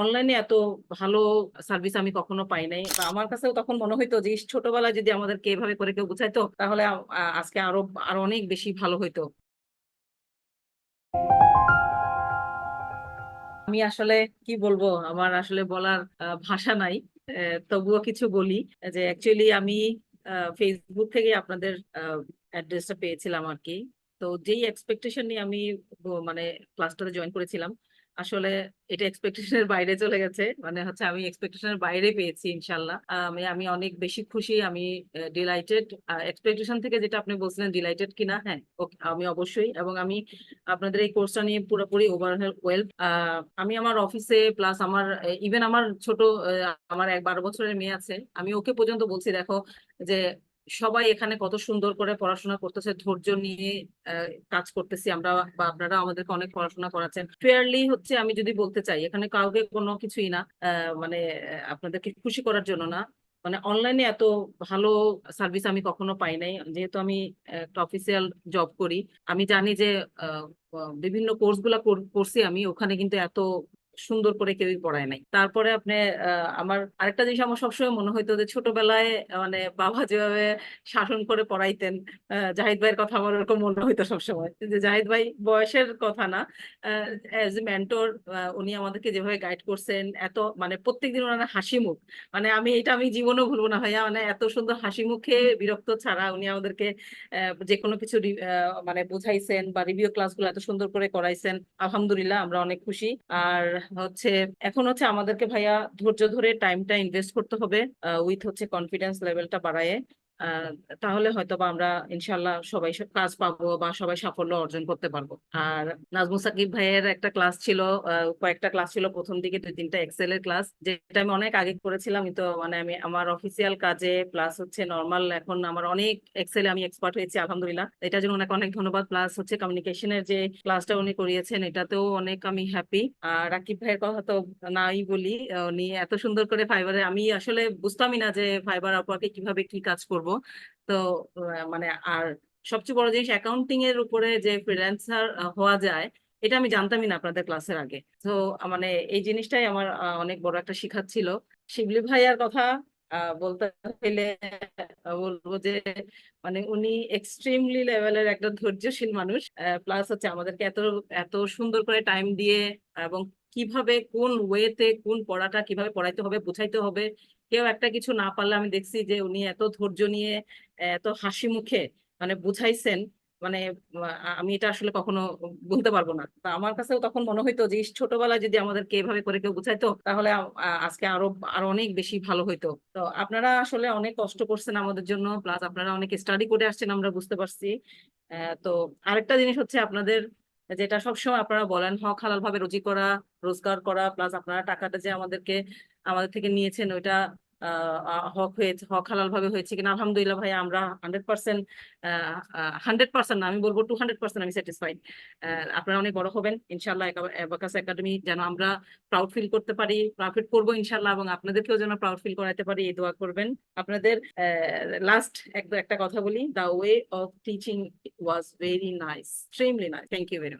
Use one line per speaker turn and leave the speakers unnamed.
অনলাইনে এত ভালো সার্ভিস আমি কখনো পাই নাই। বা আমার কাছেও তখন মনে হইতো যে ইস, ছোটবেলায় যদি আমাদেরকে এভাবে করে কেউ বুঝাইতো তাহলে আজকে আরও আরও অনেক বেশি ভালো হইতো। আমি আসলে কি বলব আমার আসলে বলার ভাষা নাই। তবুও কিছু বলি যে অ্যাকচুয়ালি আমি ফেসবুক থেকে আপনাদের অ্যাড্রেসটা পেয়েছিলাম আর কি। তো যেই এক্সপেকটেশন নিয়ে আমি মানে ক্লাসটাতে জয়েন করেছিলাম আসলে এটা এক্সপেকটেশনের বাইরে চলে গেছে। মানে হচ্ছে আমি এক্সপেকটেশনের বাইরে পেয়েছি ইনশাল্লাহ। আমি আমি অনেক বেশি খুশি, আমি ডিলাইটেড এক্সপেকটেশন থেকে যেটা আপনি বলছিলেন ডিলাইটেড কিনা হ্যাঁ আমি অবশ্যই। এবং আমি আপনাদের এই কোর্সটা নিয়ে পুরোপুরি ওভারওয়েল আমি আমার অফিসে প্লাস আমার ইভেন আমার ছোট আমার এক বারো বছরের মেয়ে আছে, আমি ওকে পর্যন্ত বলছি, দেখো, যে সবাই এখানে কত সুন্দর করে পড়াশোনা করতেছে, ধৈর্য নিয়ে কাজ করতেছি আমরা বা আপনারা আমাদেরকে অনেক পড়াশোনা করাচ্ছেন। ফেয়ারলি হচ্ছে আমি যদি বলতে চাই, এখানে কাউকে কোনো কিছুই না মানে আপনাদেরকে খুশি করার জন্য না। মানে অনলাইনে এত ভালো সার্ভিস আমি কখনো পাই নাই। যেহেতু আমি, একটা অফিসিয়াল জব করি, আমি জানি যে বিভিন্ন কোর্সগুলা কর- করছি আমি, ওখানে কিন্তু এত সুন্দর করে কেউই পড়ায় নাই। তারপরে আপনি আমার আরেকটা জিনিস আমার সবসময় মনে হইতো যে ছোটবেলায় মানে বাবা যেভাবে শাসন করে পড়াইতেন জাহিদ ভাইয়ের কথা আমার ওরকম মনে হইতো সবসময়। যে জাহিদ ভাই বয়সের কথা না অ্যাজ মেন্টর উনি আমাদেরকে যেভাবে গাইড করছেন, এত মানে প্রত্যেকদিন ওনার হাসি মুখ। মানে আমি এটা আমি জীবনেও ভুলবো না ভাইয়া মানে এত সুন্দর হাসি মুখে বিরক্ত ছাড়া উনি আমাদেরকে যে কোনো কিছু মানে বুঝাইছেন বা রিভিউ ক্লাসগুলো এত সুন্দর করে করাইছেন, আলহামদুলিল্লাহ আমরা অনেক খুশি। আর হচ্ছে, এখন হচ্ছে আমাদেরকে ভাইয়া ধৈর্য ধরে টাইমটা ইনভেস্ট করতে হবে উইথ হচ্ছে কনফিডেন্স লেভেলটা বাড়ায়। তাহলে হয়তো বা আমরা ইনশাল্লাহ সবাই সব কাজ পাবো বা সবাই সাফল্য অর্জন করতে পারব। আর নাজমুল সাকিব ভাইয়ের একটা ক্লাস ছিল কয়েকটা ক্লাস ছিল, প্রথম দিকে দুই তিনটা এক্সেল এর ক্লাস, যেটা আমি অনেক আগে করেছিলাম। কিন্তু মানে আমি, আমার অফিসিয়াল কাজে প্লাস হচ্ছে নর্মাল এখন আমার অনেক এক্সেলে আমি এক্সপার্ট হয়েছি, আলহামদুলিল্লাহ। এটার জন্য অনেক অনেক ধন্যবাদ। প্লাস হচ্ছে কমিউনিকেশনের যে ক্লাসটা উনি করিয়েছেন, এটাতেও অনেক আমি হ্যাপি আর রাকিব ভাইয়ের কথা তো নাই বলি উনি এত সুন্দর করে ফাইবারে আমি আসলে বুঝতামই না যে ফাইবার আপওয়ার্কে কীভাবে কি কাজ করব। তো আহ, মানে আর সবচেয়ে বড় জিনিস অ্যাকাউন্টিং এর উপরে যে ফ্রিল্যান্সার হওয়া যায় এটা আমি জানতামই না আপনাদের ক্লাসের আগে। তো মানে এই জিনিসটাই আমার অনেক বড় একটা শিখাচ্ছিল ছিল। শিবলি ভাইয়ার কথা বলতে হইলে বলব যে মানে উনি এক্সট্রিমলি লেভেলের একটা ধৈর্যশীল মানুষ। প্লাস হচ্ছে আমাদেরকে এত এত সুন্দর করে টাইম দিয়ে এবং কীভাবে কোন ওয়েতে কোন পড়াটা কীভাবে পড়াইতে হবে, বুঝাইতে হবে, কেউ একটা কিছু না পারলে আমি দেখছি যে উনি এত ধৈর্য নিয়ে, এত হাসি মুখে মানে বুঝাইছেন। মানে আমি এটা আসলে কখনো বলতে পারব না। তা আমার কাছেও তখন মনে হইতো যে ছোটবেলায় যদি আমাদেরকে এভাবে করে কেউ বুঝাইতো, তাহলে আজকে আরও আরও অনেক বেশি ভালো হইতো। তো আপনারা আসলে অনেক কষ্ট করছেন আমাদের জন্য, প্লাস আপনারা অনেক স্টাডি করে আসছেন আমরা বুঝতে পারছি। তো আরেকটা জিনিস হচ্ছে আপনাদের, যেটা সবসময় আপনারা বলেন, হক হালাল ভাবে রুজি করা, রোজগার করা, প্লাস আপনারা টাকাটা যে আমাদেরকে, আমাদের থেকে নিয়েছেন, ওইটা হক হয়েছে হক হালাল ভাবে হয়েছে কিনা, আলহামদুলিল্লাহ ভাই, আমরা হান্ড্রেড পার্সেন্ট হান্ড্রেড পার্সেন্ট আমি বলব টু হান্ড্রেড পার্সেন্ট আমি স্যাটিসফাইড আপনারা অনেক বড় হবেন ইনশাল্লাহ অ্যাবাকাস একাডেমি যেন আমরা প্রাউড ফিল করতে পারি প্রফিট করব ইনশাল্লাহ এবং আপনাদেরকেও যেন প্রাউড ফিল করাতে পারি, এই দোয়া করবেন। আপনাদের লাস্ট একটা কথা বলি the way of teaching was very nice extremely nice thank you very